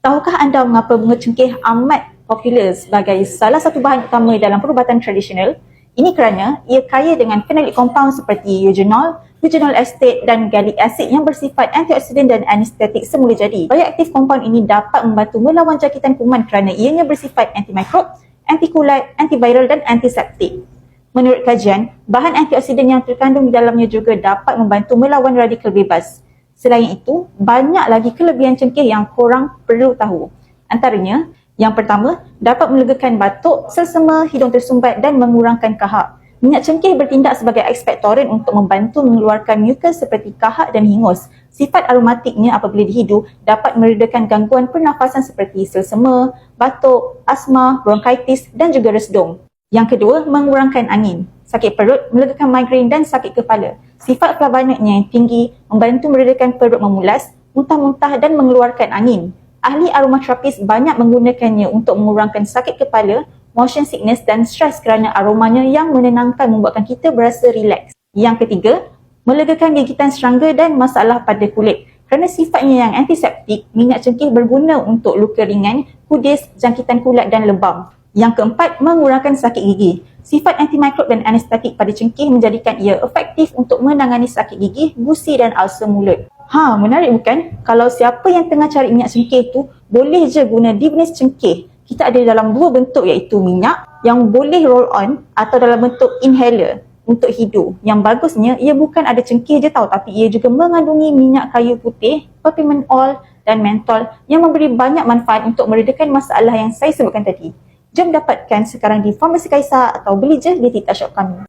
Tahukah anda mengapa bunga cengkeh amat popular sebagai salah satu bahan utama dalam perubatan tradisional? Ini kerana ia kaya dengan fenolic compound seperti eugenol, eugenol acetate dan gallic acid yang bersifat antioksidan dan anestetik semula jadi. Bioaktif compound ini dapat membantu melawan jangkitan kuman kerana ianya bersifat antimikrob, antikulat, antiviral dan antiseptik. Menurut kajian, bahan antioksidan yang terkandung di dalamnya juga dapat membantu melawan radikal bebas. Selain itu, banyak lagi kelebihan cengkeh yang korang perlu tahu. Antaranya, yang pertama, dapat melegakan batuk, selsema, hidung tersumbat dan mengurangkan kahak. Minyak cengkeh bertindak sebagai ekspektoran untuk membantu mengeluarkan mukus seperti kahak dan hingus. Sifat aromatiknya apabila dihidu dapat meredakan gangguan pernafasan seperti selsema, batuk, asma, bronkitis dan juga resdung. Yang kedua, mengurangkan angin sakit perut, melegakan migrain dan sakit kepala. Sifat flavanoidnya yang tinggi membantu meredakan perut memulas, muntah-muntah dan mengeluarkan angin. Ahli aromaterapis banyak menggunakannya untuk mengurangkan sakit kepala, motion sickness dan stres kerana aromanya yang menenangkan membuatkan kita berasa rileks. Yang ketiga, melegakan gigitan serangga dan masalah pada kulit. Kerana sifatnya yang antiseptik, minyak cengkeh berguna untuk luka ringan, kudis, jangkitan kulat dan lebam. Yang keempat, mengurangkan sakit gigi. Sifat antimikrob dan anestetik pada cengkeh menjadikan ia efektif untuk menangani sakit gigi, gusi dan ulcer mulut. Ha, menarik bukan? Kalau siapa yang tengah cari minyak cengkeh tu, boleh je guna Dibnis cengkeh. Kita ada dalam dua bentuk iaitu minyak yang boleh roll on atau dalam bentuk inhaler untuk hidu. Yang bagusnya, ia bukan ada cengkeh je tau tapi ia juga mengandungi minyak kayu putih, peppermint oil dan mentol yang memberi banyak manfaat untuk meredakan masalah yang saya sebutkan tadi. Jom dapatkan sekarang di Farmasi Kaisar atau beli je di Tita Shop kami.